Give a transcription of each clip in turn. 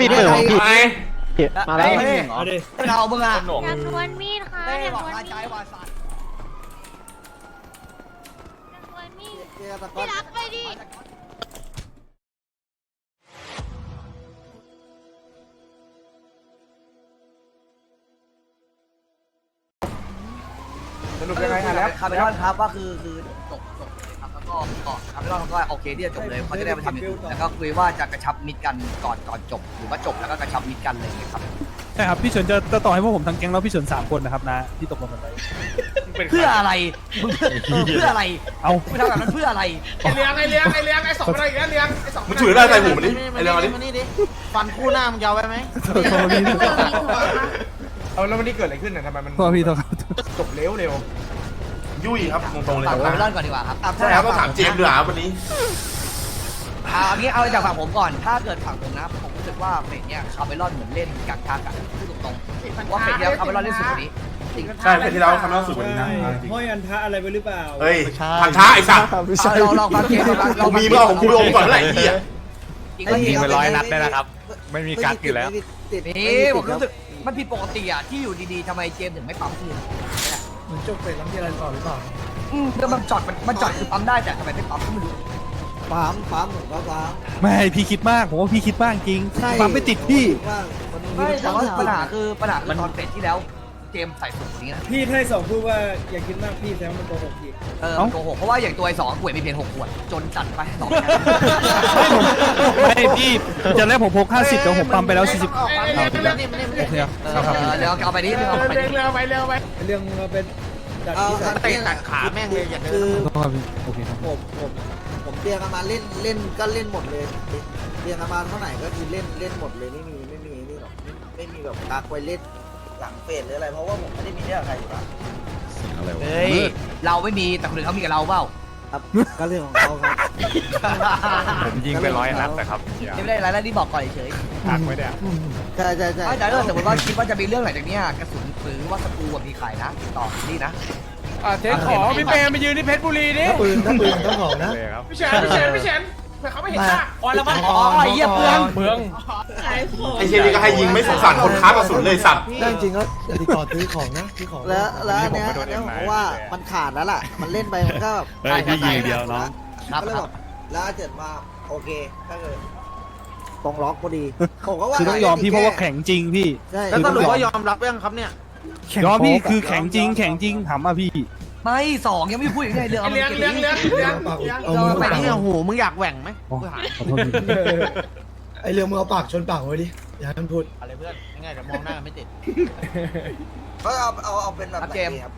มีดมือของพี่ ไปมาแล้วเฮ้ยเอาดิเรามึงอะอย่าทวนมีดค่ะเฮ้ยอย่าบอกทวนอามีดใจว่าสัตว์อย่าทวนมีดเจอตะกอพี่นรักไปดิสรุปยังไงฮะแล้วคาร์เมลอนครับว่าคือคือจบจบ ก็ก็คาร์เมลอนเขาก็โอเคที่จะจบเลยเขาจะได้ไปทำอย่างอื่นแล้วก็คุยว่าจะกระชับมิตรกันก่อนก่อนจบ หรือว่าจบแล้วก็กระชับมิตรกันเลยครับ ใช่ครับพี่เฉินจะจะต่อให้พวกผมทั้งแก๊งแล้วพี่เฉินสามคนนะครับนะที่ตกลงกันไปเพื่ออะไรมึงเออเพื่ออะไรเอามึงทำแบบนั้นเพื่ออะไรไอเลี้ยงไอเลี้ยงไอเลี้ยงไอสองอะไรอีกแล้วเลี้ยงไอสองมึงถือได้ใส่หูมันดิไอเรื่องอะไรมานี่ดิฟันคู่หน้ามึงยาวไว้ไหมโทษโทษพี่มีถั่วมีถั่วค่ะเอาแล้ววันนี้เกิดอะไรขึ้นน่ะทำไมมันโทษพี่โทษครับจบเร็วเร็ว ยุ่ยครับตรงๆเลยฝาคกรับคาร์เมลอนก่อนดีกว่าครับอะใช่ครับต้องถามเจมส์ด้วยครับวันนี้เอาอันนี้เอาจากฝั่งผมก่อน ถ้าเกิดฝั่งผมนะผมรู้สึกว่าเฟสเนี่ยคาร์เมลอนเหมือนเล่นกากากอะพูดตรงๆว่าเฟสเดียวคาร์เมลอนเล่นสุดกว่านี้จริงใช่เฟสที่แล้วทำให้เราสุดกว่านี้นะเอาจริงห้อยอันทะอะไรไปหรือเปล่าเฮ้ยพันช้าไอ้สัตว์เอาลองลองฟังเกมดูครับลกูองฟังมีเกเมื่อของกูไปอมก่อนเท่าไหร่ไอ้เหี้ยจริงก็จริงไปร้อยนัดได้นะครับ ไม่มีกัดอยู่แล้ว นี่ผมรู้สึกมันผิดปกติอะที่อยู่ดีๆทำไมเจมส์ถึงไม่ปั๊มคืน มันจบเสร็จแล้วมีอะไรต่อหรือเปล่าอืมแล้วมันจอดมันมันจอดคือปั๊มได้แต่ทำไมไม่ปั๊มก็ไม่รู้ปั๊มปั๊มผมก็ปั๊มไม่พี่คิดมากผมว่าพี่คิดมากจริงใช่ปั๊มไม่ติดพี่ ว่ามันมีไม่แต่ว่าปัญหาคือคือปัญหาคือตอนเฟสที่แล้ว เจมส์ใส่สุดนี้นะพี่ไทยสองพูดว่าอย่าคิดมากพี่แซมมันโกหกอีกเออมันโกหกเพราะว่าอย่างตัวไอ้สองขวดมีเพียงหกขวดจนจัดไปสองไม่พี่จะแรกผมพก50แต่ผมปั๊มไปแล้ว40ไอเลี้ยงไอเลี้ยงโอเคครับเออเดี๋ยวเอาไปนี้เดี๋ยวเอาไปเลี้ยงนี้เร็วไปเร็วไปเรื่องเราเป็นจัดเอาที่เอาเตะตัดขาแม่งเลยอย่าเดินคือโอเคครับผมผมผมเตรียมกันมาเล่นเล่นก็เล่นหมดเลยเตรียมกันมาเท่าไหร่ก็คือเล่นเล่นหมดเลยไม่มีไม่มีนี่หรอกไม่ไม่มีแบบกักไว้เล่น หลังเฟสหรืออะไรเพราะว่าผมไม่ได้มีเรื่องใครอยู่แล้วเฮ้ยเราไม่มีแต่คนอื่นเขามีกับเราเปล่าครับก็เรื่องของเขาครับ ผมยิงไปร้อยนัดแต่ครับอย่าไม่ได้อะไรแล้วที่บอกก่อนเฉยพักไว้เนี่ยใช่ใช่ใช่ไม่แต่ถ้าสมมติว่าคิดว่าจะมีเรื่องหลังจากเนี้ยกระสุนหรือว่าสกรูอะมีขายนะติดต่อนี่นะอะเทคของพี่เปรมไปยืนที่เพชรบุรีดิปืนถ้าปืนต้องของนะ เลยครับ พี่เฉินพี่เฉินพี่เฉิน เผื่อเขาไม่เห็นหน้าอ๋อแล้วมันอ๋อไอ้เหี้ยเปลืองเมืองไอ้เชี่ยนี่ก็ให้ยิงไม่สงสารคนค้ากระสุนเลยสัตว์ได้จริงก็ติดต่อซื้อของนะซื้อของแล้วแล้วอันเนี้ยผมก็โดนอันเนี้ยผมเอ็มไนท์ว่าเลยอะมันขาดแล้วล่ะ มันเล่นไปมันก็แบบเฮ้ยพี่ยิงเดียวน้องครับก็เลยคแบรับบแล้วเกิดมาโอเคก็คือตรงล็อกพอดีผมก็ว่าคือต้องยอมพี่เพราะว่าแข็งจริงพี่ใช่แล้วสรุปว่ายอมรับยังครับเนี่ยยอมพี่คือแข็งจริง แข็งจริงถามอะพี่ ไม่สองยังไม่พูดอีกไงเรื่องไอเอาเลี้ยงมาเลี้ยงเก็บเลี้ยงนี่เลี้ยงเลี้ยงเอามือไปนี่นี่โอ้โหมึงอยากแหว่งไหมขอขอโทษพี่ไอเรื่องมึงเอาปากชนปากไว้ดิอย่าให้มันพูดอะไรเพื่อนง่ายๆเดี๋ยวมองหน้ากันไม่ติดก็เอาเอาเอาเป็นแบบไหนดีครับ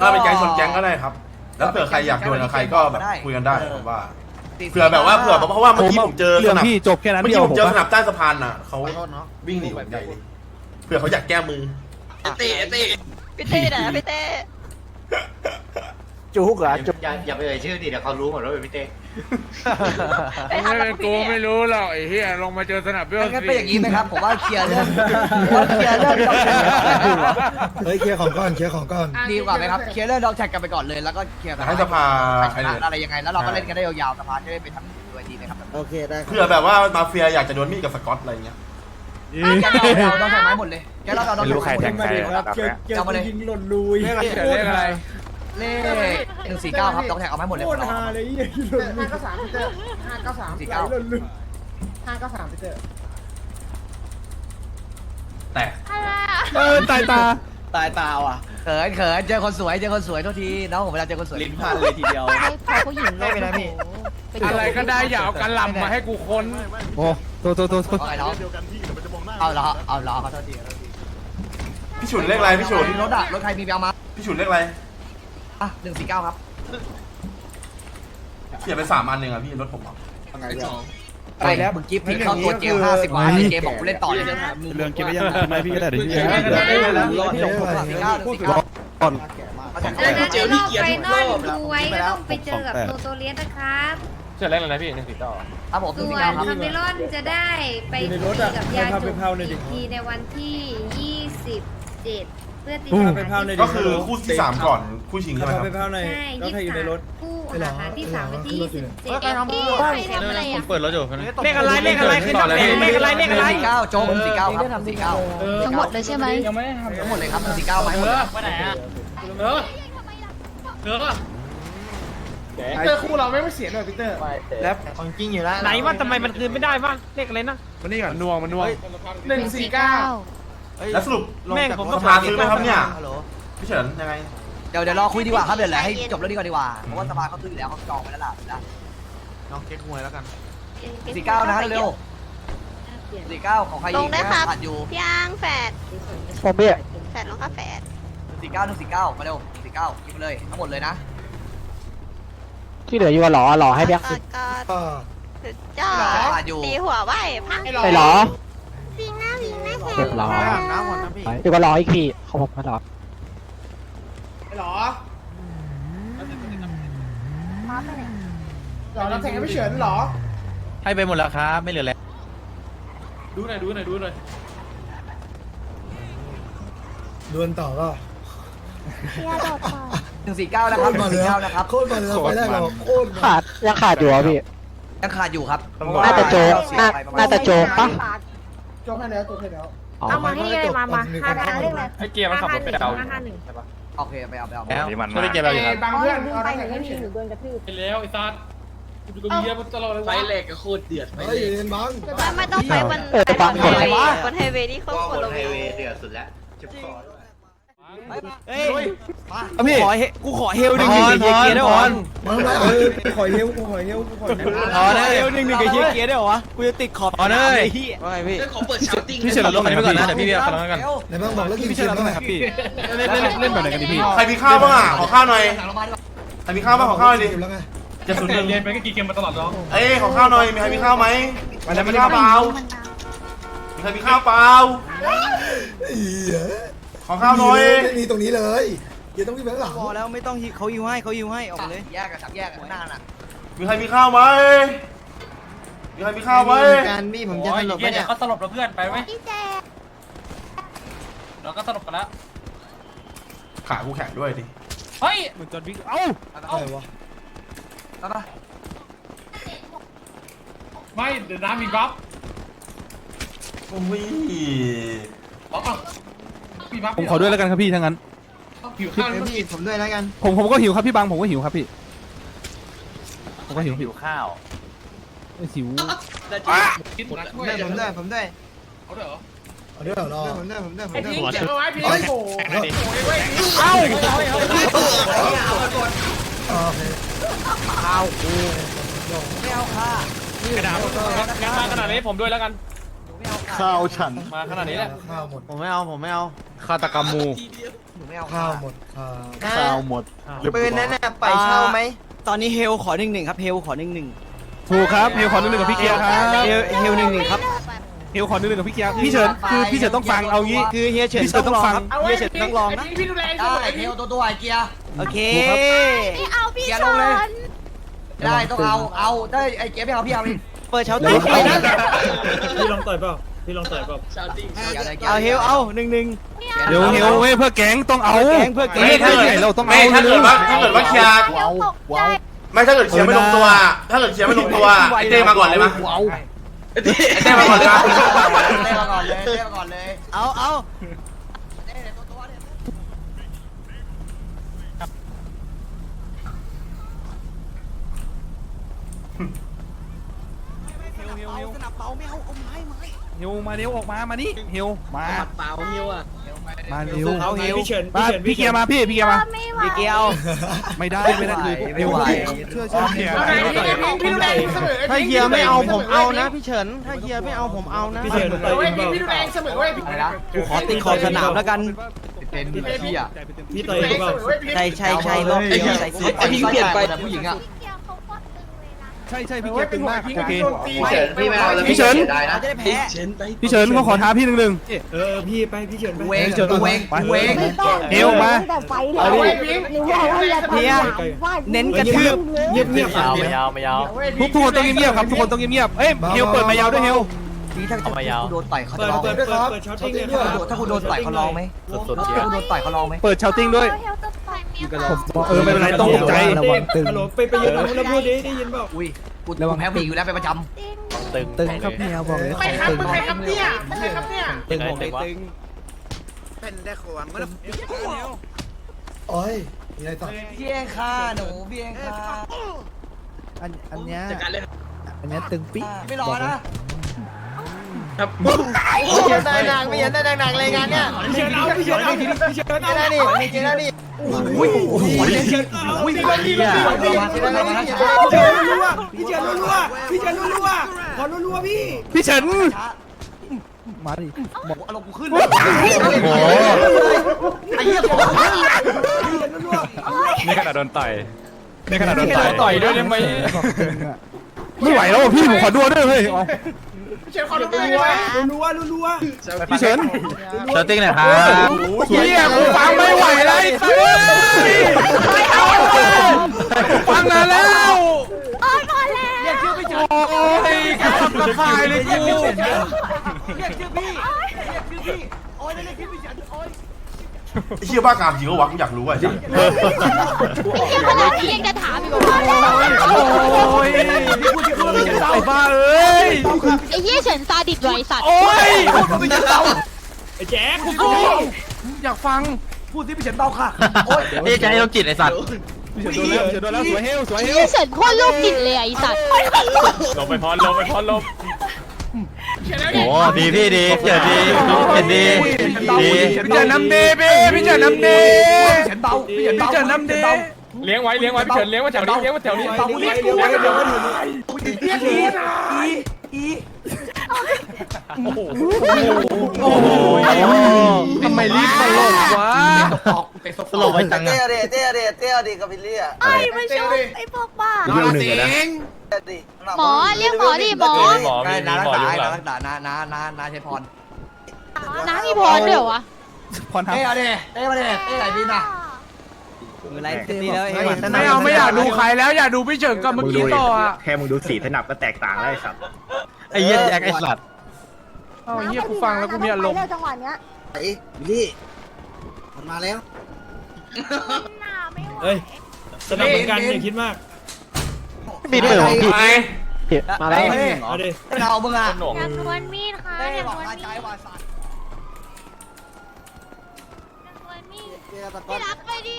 ถ้าเป็นแก๊งชนแก๊งก็ได้ครับ แล้วเผื่อใครอยากโดนกับใครก็แบบคุยกันได้ผมว่าเผื่อแบบว่าเผื่อเพราะว่าเมื่อกี้ผมเจอสเรื่องนับพี่จบแค่นั้นเมื่อเดียกี้วผมผมเจอสว่านับใต้สะพานน่ะเขาขอโทษเนาะวิ่งหนีผมใหญ่เลยเผื่อเขาอยากแก้มือตีตีพี่เต้ไหนพี่เต้ จุกเหรอจุกอย่าอย่าไปเอ่ยชื่อดิเดี๋ยวเขารู้หมดว่าเป็นพี่เต้ไปทำกับพี่กูเนี่ยไม่รู้หรอกไอ้เหี้ยลงมาเจอสนามเบลงั้นเป็นอย่างนี้ไหมครับ ผมว่าเคลียร์เรื่องผมว่าเคลียร์เรื่องดอกแท็กกันดีกว่าเฮ้ยเคลียร์ของก่อนเคลียร์ของก่อนดีกว่าไหมครับเคลียร์เรื่องดอกแท็กกันไปก่อนเลยแล้วก็เคลียร์กันให้สภา ใครชนะอะไรยังไงแล้วเราก็เล่นกันได้ยาวๆสภาจะได้ไปทำด้วยดีไหมครับ โอเคได้ครับ เผื่อแบบว่ามาเฟียอยากจะโดนมีดกับสกอตอะไรเงี้ย แกเราเราดอกแท็กไม้หมดเลยแกเราเราดอกไม่แท็กรู้ใครแทงใครครับเจอเจอคนยิงหล่นลุยเรียกอะไรเรียกอะไรเลขหนึ่งสี่เก้าครับดอกแท็กเอาไม้หมดเลยโคตรฮาเลยยี่หล่นลุห้ายเก้าสามพีเตอร์ห้าเก้าสามสี่ไหลเก้าหล่นลุยห้าเก้าสามพีเตอร์แต่อะไรอะเออตายตาตายตาว่ะเขินเขินเจอคนสวยเจอคนสวยโทษทีน้องผมเวลาเจอคนสวย ลิ้นพันเลยทีเดียวไม่พอผู้หญิงโลกโอ้โหปเจอะไรก็ได้อย่าเอากระหลำมาให้กูค้นโอ้โทษโทษโทษโทษ เอาไงน้อง เอาเหรอเอาเหรอขอโทษทีขอโทษทีพี่ฉุนเลขอะไรพี่ฉุนรถอะรถใครมีไปเอามาพี่ฉุนเลขอะไรอะหนึ่งสี่เก้าครับเขียนไปสามอันหนึ่งอะพี่รถผมอะไปแล้วมึงกิฟต์ผิดเข้าตัวเกมห้าสิบวันเกมบอกกูเล่นต่อเลยเรื่องกินไปยังทำไมพี่ก็ได้เดี๋ยวพี่เดี๋ยวจะเดี๋ยวเดี๋ยวเดี๋ยวรอที่หลงผมสี่เก้าหนึ่งสี่เก้าก่อน แล้วนะในรอบไฟนอลดูไว้ก็ต้องไปเจอกับโนโตเลียสนะครับ เชื่อเล่นอะไรพี่หนึ่งสี่เก้าครับผมหส่นึ่งวสี่นเก้าครับคาเมลอนจะได้ไปคุยกับยาจบอีกทีในวันที่ 27 เพื่อตีอู้สถานที่ก็คือคู่ที่สามก่อนคู่ชิงใช่ไหมครับใช่ยี่สิบสามคู่หาที่สามวันที่ยี่สิบเจ็ดผมเปิดรถอยู่เลขอะไรเลขอะไรขึ้นเลขเลขอะไรเลขอะไรสี่เก้าโจมสี่เก้าครับสี่เก้าทั้งหมดเลยใช่ไหมยังไม่ได้ทำทั้งหมดเลยครับสี่เก้าไหมหมดเลยไปไหนอะเออเออพี เตอร์คู่เราไม่ไม่เสียเลยพีเตอร์แล้วของจริงอยู่แล้วไหนว่าทำไมมันคืนไม่ได้บ้างเลขอะไรนะมันนี่ก่อนนัวมันนัวหนึ่งสี่เก้าแล้วสรุปแม่งผมสก็ภาซื้อไหมครับเนี่ยฮัลโหลพี่เฉินยังไงเดี๋ยวเดี๋ยวรอคุยดีกว่าครับเดี๋ยวแหละให้จบเรื่องนี้ก่อนดีกว่าเพราะว่าสภาเขาซื้ออยู่แล้วเขาจองไปแล้วล่ะนะน้องเก๊กหวยแล้วกันสี่เก้านะเร็วสี่เก้าของใครลอีงกได้นะครับขาดอยู่พี่อังแฝดผมเบี้ยแฝดลงก็แฝดสี่เก้าหนึ่งสี่เก้ามาเร็วสี่เก้ากินไปเลยทั้งหมดเลยนะ ที่เหลืออยู่หรอหรอให้เบี้ยก็ก็จ้าตีหัวไหวพังไปหรอ วิ่งหน้าวิ่งหน้าแฝเก็ดบหรอน้ำหมดนะพี่ดีกว่ารออีกพี่เขาผมมาหรอหรอหรอเราแข่งกันไม่เฉินหรอ ให้ไปหมดแล้วครับ ไม่เหลือแล้ว ดูหน่อยดูหน่อยดูหน่อยดวลต่อก็ หนึ่งสี่เก้านะครับหนึ่งสี่เก้านะครับโคตรมาเลยไปได้หรอโคตรขาดยังขาดอยู่อะพี่ ยังขาดอยู่ครับน่าจะโจ๊กน่าน่าจะโจ๊กปะ จบให้แล้วจบให้แล้วเอามาให้เลยมามาห้าดาวเรื่องอะไรไอเกียร์มันขับรถไปเอาโอเคไปเอาไปเอาแล้วมันช่วยเก็บเราอยู่ครับบางเพื่อนเอาน้ำแข็งให้เฉินไปแล้วไอ้ซัดกูก็มีเยอะตลอดเลยไฟเหล็กก็โคตรเดือดเฮ้ยเย็นบังไม่ไม่ต้องไปบนเออปังบนไฮเวย์บนไฮเวย์ที่เขาก็คบนนละไฮเวเวย์ย์เดือดสุดแล้วเจ็บคอด้วย เฮ้ยพี่ ขอกูขอเฮลหนึ่งหนึ่งกับเฮียเกียร์ได้หรอมามาเออขอเฮลกูขอเฮลกูขอเฮลขอเฮลหนึ่งหนึ่งกับเฮียเกียร์ได้หรอวะ กูจะติดขอบขอเลยว่าไงพี่ ของเปิดชาร์ติ้งพี่เฉินรถคันนี้ไปก่อนนะเดี๋ยวพี่เบียร์ขับรถกันไหนบ้างบอกแล้วกินพี่เกเฉินมรถบ้างไหนครับพี่เล่นเล่นเล่นแบบไหนกันดีพี่ใครมีข้าวบ้างอะขอข้าวหน่อยสั่งลงมาดีกว่าใครมีข้าวบ้างขอข้าวหน่อยดิแล้วไงเจ็ดศูนย์หนึ่งเรียนไปก็กินเกมมาตลอดน้องเอ้ยขอข้าวหน่อยมีใครมีข้าวไหมมีใครมีข้าวเปล่ามีใครมีข้าวเปล่าอี๋ ขอข้าวหน่อยไม่มีตรงนี้เลยเดี๋ยวต้องวิ่งไปข้างหลังพอแล้วไม่ต้องเขายิวให้เขายิวให้ออกเลยแยกกันสามแยกกันหน้าน่ะมีใครมีข้าวไหมมีใครมีข้าวไหมการพี่ผมจะสลบไปเนี่ยเขาสลบแล้วเพื่อนไปไหมพี่แจ๊เราก็สลบกันแล้วขากูแข็งด้วยดิเฮ้ยเหมือนจอห์นวิกเอ้าอะไรวะไปปะไม่เดี๋ยวน้ำมีก๊อฟโอ้ยอ๋อพี่บัฟ ผมขอด้วยแล้วกันครับพี่ทั้งนั้น ผิวข้างเดี๋ยวพี่ผมด้วยแล้วกัน ผมผมก็หิวครับพี่บังผมก็หิวครับพี่ ผมก็หิวหิวข้าวหิวกินหมดแล้วผมด้วยผมด้วยผมด้วยเอาด้วยเหรอเอาด้วยเหรอรอผมด้วยผมด้วยผมไอ้ด้วยพี่เก็บเอาไว้พี่เฮ้ยโอ้โหเอ้าเอ้าโอเคไม่เอาค่ะกระดาษงั้นมาขนาดนี้ผมด้วยแล้วกันไม่เอาค่ะ ข้าวฉัน มาขนาดนี้แหละ ข้าวหมดผมไม่เอาผมไม่เอาฆาตกรรมมูหนูไม่เอาข้าค่ะวหมดข้าวข้าวหมดปืนนั่นน่ะไปเช่าไหมตอนนี้เฮลขอหนึ่งหนึ่งครับเฮลขอหนึ่งหนึ่งถูกครับเฮลขอหนึ่งหนึ่งกับพี่เกียร์ครับเฮลเฮลหนึ่งหนึ่งครับเฮลขอหนึ่งหนึ่งกับพี่เกียร์พี่เฉินคือพี่เฉินต้องฟังเอางี้ คือเฮียเฉินต้องฟังเอาเฮีไว้ยเฉินต้องลองนะพี่ดูแลได้เทลตัวตัวไอเกียร์โอเคไม่เอาพี่เกียร์ชลงเลยนได้ต้องเอาเอาได้ไอเกียร์ไม่เอาพี่เอาดิเปิดเช้าเดี๋ตียวพี่ลองต่อยเปล่า พี่ลองต่อยเปล่าเอาเอาเฮลเอาหนึ่งหนึ่ง เดี๋เดี๋ยยววเฮลเว้ยเพื่อแก๊งต้องเอาแก๊งเพื่อแก๊ง ไม่ถ้าเกิดเราต้องไม่เอาถ้าเกิดว่าถ้าเกิดว่าเคลียร์เดี๋ยวตกใจไม่ถ้าเกิดเคลียร์ไม่ลงตัว ถ้าเกิดเคลียร์ไม่ลงตัวไอ้เต้มาก่อนเลยมั้ยไอ้เต้มาก่อนเลยมั้ยเต้มาก่อนเลยเต้มาก่อนเลยเอาเอาเต้ตัวตัวเนี่ยเฮลเฮลสนับเบาไม่เอาเอาไม้ไม้เฮลมาเร็วออกมามานี่เฮลมาเบาเฮลอะมาเร็วเอาเฮลพี่เฉินพี่เกียร์มาพี่พี่เกียร์มาไม่ไหวพี่เกียร์เอาไม่ได้ไม่ได้คือไม่ไหวเชื่อเชื่อเฮียพี่ดูแลเสมอถ้าเฮียไม่เอาผมเอานะพี่เฉินถ้าเฮียไม่เอาผมเอานะเว้ยพี่พี่ดูแลเสมอเว้ยพี่อะไรนะกูขอติดขอบสนามแล้วกันเป็นที่เที่ยพี่ต่อยเปล่าใช่ใช่ใช่รอบเดียวใส่สูทไอ้พี่เปลี่ยนไปนะผู้หญิงอะ ใช่ใช่พี่โอ้เกียยร์เป็ตึนงหัวมากพี่โอเคโดนตีพี่เฉินพี่ไม่เอาแล้วพี่เฉินสียดายนะจะได้แพ้พี่เฉินเขาขอท้าพี่หนึ่งหนึ่งเออพี่ไปพี่เฉินไปเวงกูเวงกูเวงเฮลมาเอาเว้ยพี่เฮียเน้นกระทืบเงียบเงียบทุกทุกคนต้องเงียบๆครับทุกคนต้องเงียบๆเอ้ยเฮลเปิดมายาวด้วยเฮลนี้ถ้าถ้าคุณโดนต่อยเขาจะร้องไหมเปิดเปิดเปิดช็อตติ้งด้วยครับถ้าคุณโดนต่อยเขาร้องไหมถ้าคุณโดนต่อยเขาร้องไหมเปิดชาวติ้งด้วย เฮลต้องไปเมียเออไม่เป็นไรต้องตกใจระวังตึงฮัลโหลไปไปยืนตรงนู้นแล้วพูดดิได้ยินเปล่าอุ้ยกูกูแพ้ผู้หญิงอยู่แล้วเป็นประจตึงตึงครับเมียบอกเลยไม่ครับมึงใครครับเนี่ยมึงใครครับเนี่ยตึงบอกเลยตึงโอ้ยมีอะไรต่อำพี่เองค่ะหนูพี่เองค่ะอันอันเนี้ยจัดการเลยอันเนี้ยตึงปิ๊กไม่รอนะ พี่เชิญนายนางไม่เห็นนายนางรายงานเนี่ยพี่เชิญเอาพี่เชิญเอาพี่เชิญเอานี่นี่นี่นี่นี่อุ้ยโอ้โหเล่นที่อุ้ยมาดีเลยมาที่นั่นมาช้าพี่เชิญรัวๆพี่เชิญรัวๆพี่เชิญรัวๆขอรัวๆพี่พี่เฉินช้ามาดิบอกอารมณ์กูขึ้นโอ้โหไอ้เหี้ยบอกนี่ขนาดโดนต่อยนี่ขนาดโดนต่อยต่อยด้วยได้ไหมไม่ไหวแล้วพี่ผมขอดูด้วยเฮ้ย เชียร์คอนรัวรัวๆรัวพี่เฉินเซตติ้งหน่อยครับเฮียกูฟังไม่ไหวแล้วไอ้สัสฟังนานแล้วโอ้ยพอแล้วเรียกชื่อพี่เฉินโอ้ยกระสับกระส่ายเลยกูเรียกชื่อพี่เรียกชื่อพี่โอ้ยเรียกชื่อพี่เฉินโอ้ย ไอ้เหี้ยบ้ากามจริงก็วะกูอยากรู้อะเฮียขนาดนี้ยังจะถามอีกว่าพอแล้วโอ้ยไอ้บ้าเอ้ยไอ้เฮียเฉินซาดิสไวสัตว์โอ้ยๆไอ้แจ๊คกูอยากฟังพูดที่พี่เฉินเบาค่ะโอ้ยนี่ใจโรคจิตไอ้สัตว์เฉินโดนแล้วเฉินโดนแล้วสวยเฮลสวยเฮลเฉินโคตรโรคจิตเลยไอ้สัตว์ลงไปพรลงไปพรลง โอ้ดีพี่ดีเจ๋อดีเห็นดีดีพี่เฉินน้ำดีพี่พี่เฉินน้ำดีพี่เฉินเบาพี่เฉินเบาพี่เฉินน้ำดีเลี้ยงไว้เลี้ยงไว้พี่เฉินเลี้ยงไว้แถวนี้เลี้ยงไว้แถวนี้เบาเรียกกูเรียกกูเรียกอีอีโอ้โห ทำไมรีบตลกวะตอกเตะศพสลบไปจังเตี้อะยเดเตี้ยเดเตี้ยดีกับพี่เลี่ยไอ้ไม่ชอบไอ้พวกบ้าเรื่องหนึ่งนะดิหมอเรียกหมอดิหมอหมอนามีนาหมอตายุ่งหลันางตานานานานาชัยพรน้ำมีพรด้วยเหรอวะพรทับเต้เอาดิเต้มาดิเต้ไหนบินอะอะไรตีแล้วเองไม่เอาไม่อยากดูใครแล้วอยากดูพี่เฉินกับเมื่อกี้ต่ออะแค่มึงดูสีถนับก็แตกต่างแล้วไอ้สัตว์ ไอ้เหี้ยแจ็คไอ้สัตว์เอ้าเฮียกูฟังแล้วกูมีอารมณ์ จังหวะเนี้ยไอ้บิลลี่มันมาแล้วหน้าไม่ไหวเฮ้ยสนับเหมือนกันอย่าคิดมากมีเปิดของพี่ มาแล้วเอาดิเรามึงอะหน่วงอยากดวลมีดค่ะเต้อยากบดอกวลว่ามีใจดว่าสัตว์อยากดวลมีดเตี้ยตะกอพี่นรักไปดิ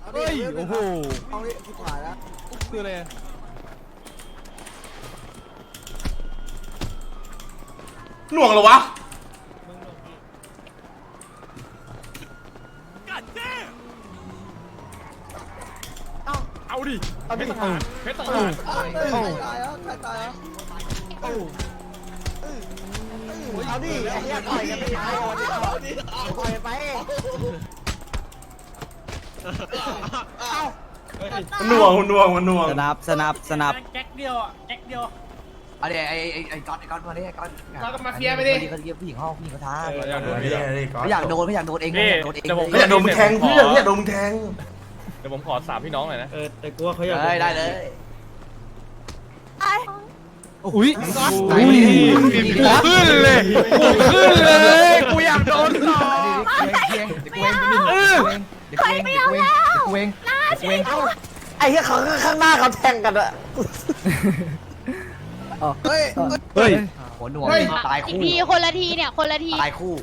เอาดิเฮ้ยโอ้โหเอาดิที่ผ่านแล้วคืออะไร หน่วงเหรอวะเอาดิเอาดิเพชรต่างใครตายแล้วใครตายแล้วเอาดิไอ้เหี้ยต่อยกันไม่ตายเอาดิต่อยไปมันหน่วงมันหน่วงมันหน่วงสนับสนับสนับแก๊กเดียวอะแก๊กเดียว เอาดิไอ้ไอ้ไอ้ก๊อตไอ้ก๊อตมาดิไอ้ก๊อตก๊อตกับมาเฟียไปดิ เขาเรียกผู้หญิงห้องผู้หญิงเขาท้าอยากดูไม่พี่ได้ไม่ได้ก่อนไม่อยากโดนไม่อยากโดนเองไม่พี่อยากโดนเองเดี๋ยวผม ไม่อยากโดนมึงแทงเพื่อนไม่อยากโดนมึงแทง เดี๋ยวผมขอสามพี่น้องหน่อยนะเออแต่กูว่าเขาอยากได้ได้เลยอุ้ยอุ้ยขึ้นเลยขึ้นเลยกูอยากโดนต่อเดี๋ยวกูเองเดี๋ยวกูเองเดี๋ยวกูเองเดี๋ยวกูเองเดี๋ยวกูเองเดี๋ยวกูเองไอ้เหี้ยเขาข้างหน้าเขาแทงกันอะ เฮ้ยเฮ้ยหัวหน่วงตายอีกคู่ทีคนละทีเนี่ยคนละทีตายคู่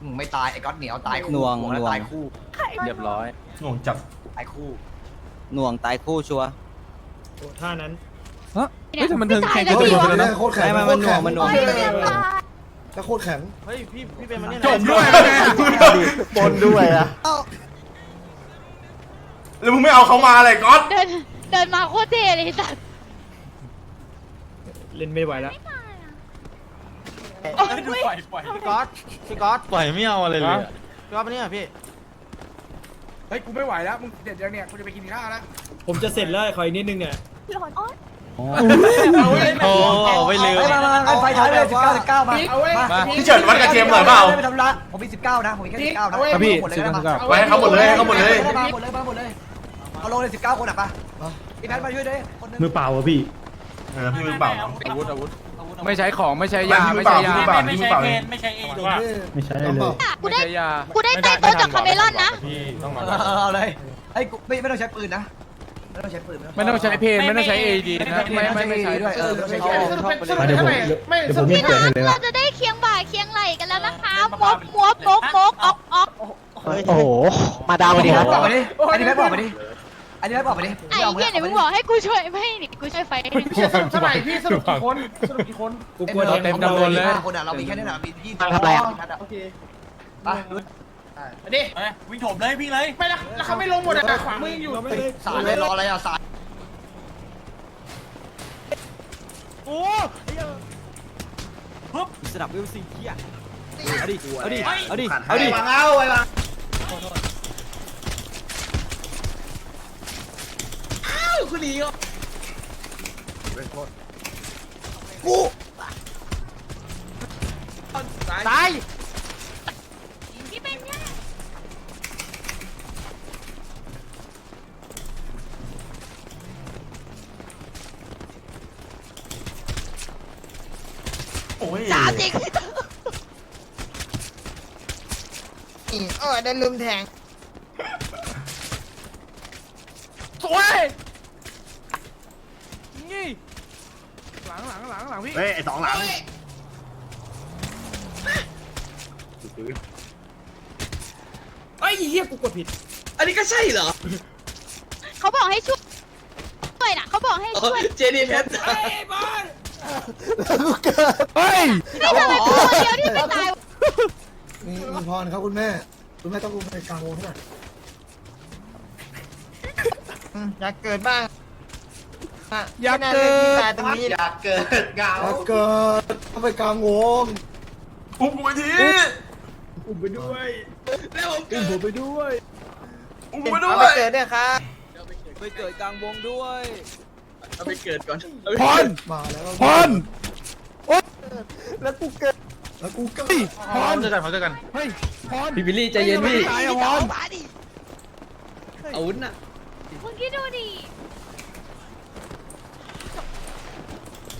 อืมไม่ตายไอ้ก๊อตเหนียวตายคู่หน่วงหัแล้วหน่วงตายคู่เรียบร้อยหน่วงจับตายคู่หน่วงตายคู่ชัวร์โอ้ท่านั้น เฮ้ยแต่มันถึงแข่งไม่กันตายจนแล้วนะ โคตรแข็งมันมันหน่วงมันหน่วงโอ้ยเรียบร้อยแล้วโคตรแข็งจบด้วยบนด้วยอะแล้วมึงไม่เอาเขามาเลยก๊อตเดินเดินมาโคตรเท่เลยสัตว์ เล่นไม่ไหวแล้วโอ้ยปล่อยปล่อยพี่ก๊อตพี่ก๊อตปล่อยไม่เอาอะไรเลยพี่ก๊อตมาเนี่ยพี่เฮ้ยกูไม่ไหวแล้วมึงเด็ดยังเนี่ยกูจะไปกินข้าวแล้วผมจะเสร็จแล้วขออีกนิดนึงเนี่ยโอ้ไม่ลืมเฮ้ยมามามาไฟท้ายเลยสิบเก้าสิบเก้ามาเอาเว้ยมา พี่เฉินวัดกระเทียมหน่อยเปล่า ไม่ทำละผมมีสิบเก้านะ ผมมีแค่สิบเก้านะครับพี่หมดเลยซื้อได้กันปะก็ไว้ให้เขาหมดเลยให้เขาหมดเลย มาหมดเลยมาหมดเลย เอาลงเลยสิบเก้าคนอะปะพี่แพทมาช่วยด้วยคนหนึงมือเปล่าอะพี่ เออพี่มือเปล่าน้องอาวุธอาวุธไม่ใช้ของไม่ใช้บ้ายานพี่มืไม่อเปใช้ล่ายาพี่มือเปล่าพี่มือเปล่าเองไม่ใช่เองไม่ใช่เลยกูไม่ได้ใช้ยากูได้ใต้โต๊ะจากคาเมลอนนะพี่ต้องมาเออเอาเลยไอ้ยกูไม่ไม่ต้องใช้ปืนนะไม่ต้องใช้ปืนไม่ต้องใช้เพนไม่ต้องใช้เอดีนะไม่ไม่ไม่ใช้ด้วยเออไม่ต้องใช้สแค่รุปเป็นสรุปเป็นเท่าไหร่ไม่สรุปพี่เป็นน้เท่าไหร่องเราจะได้เคียงบ่าเคียงไหลกันแล้วนะคะมกมกมกมกออกออกโอ้โหมาดาวอันดีนี้คแพรัทบบอกไปดิอันนี้แพทบอกไปดิ อันนี้แพทบอกไปดิไอ้เหี้ยเดี๋ยวมึงบอกให้กูช่วยไม่นี่กูช่วยไฟเองพี่สรุปเท่าไหร่พี่สรุปกี่คนสรุปกี่คนกูกลัวเต็มจำนวนเลย คนอะเรามีแค่นี้แหละมียี่สิบทำอะไรอะ โอเคไปรุดไปดิวิ่งถมเลยพี่เลยไม่ละแล้วเขาไม่ลงหมดอะขวามือยังอยู่สารเลยรออะไรอะสารสนับวิวซีเฮียเอาดิเอาดิเอาดิเอาดิวางเอาไว้วางตายพี่เป็นเนี่ยโอ้ยจ๋าจริงเออได้ลืมแทง สวยนี่หลังหลังหลังหลัง พี่เฮ้ยไอสองหลังอันนี้ก็ใช่เหรอเขาบอกให้ช่วยช่วยน่ะเขาบอกให้ช่วยเจดีเพชรเฮ้ยนี่ทำไมกูคนเดียวที่ไม่ตายมีมีพรครับคุณแม่ คุณแม่ต้องลงไปกลางวงเท่าไหร่อยากเกิดบ้าง อยากเกิดตายตรงนี้อยากเกิดเงาถ้าเกิดต้องไปกลางวงอุ้มกูไปทีอุ้มไปด้วยแล้วผมเกิอุ้มดผมไปด้วยอุ้มกูไปด้เอาวไปยเกิดเนี่ยครับไปเกิดกลางวงด้วยเอาไปเกิดก่อนพรมาแล้วพรแล้วกูเกิดแล้วกูเกิดพรเจอกันเขาเจอกันเฮ้ยพรพี่บิลลี่ใจเย็นพี่ตายอะพรอาวุธน่ะมึงคิดดูดิ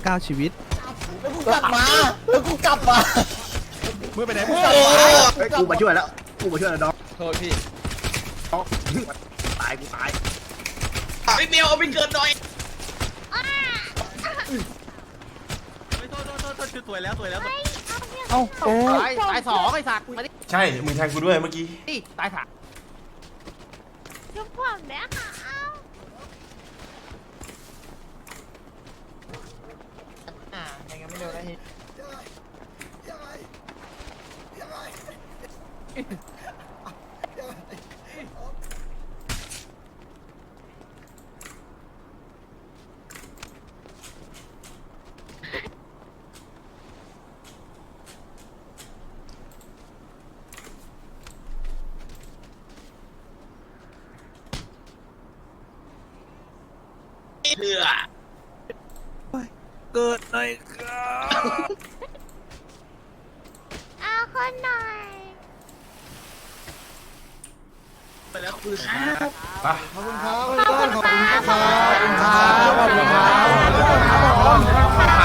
เก้าชีวิต แล้วกูกลับมา แล้วกูกลับมามือไปไหนกูกลับมาเฮ้ยกูมาช่วยแล้วกูมาช่วยแล้วน้องโทษพี่ตายกูตายไม่เดียวเอาไปเกิดหน่อยอ้าโทษโทษโทษโทษคือสวยแล้วสวยแล้วเฮ้ยเอาเนี่ยเอ้าโอ้ตายตายสองไอ้สัตว์มาดิใช่ มึงแทงกูด้วยเมื่อกี้ตายสามยกผ่องเนี้ยค่ะเอา อ่ายังไงไม่โดนนะเฮ้ยเพื่อเกิดอยครับเคุณครับขอบคุณครับขอบคุณครับขอบคุณครับขอบคุณครับขอบคุณครับ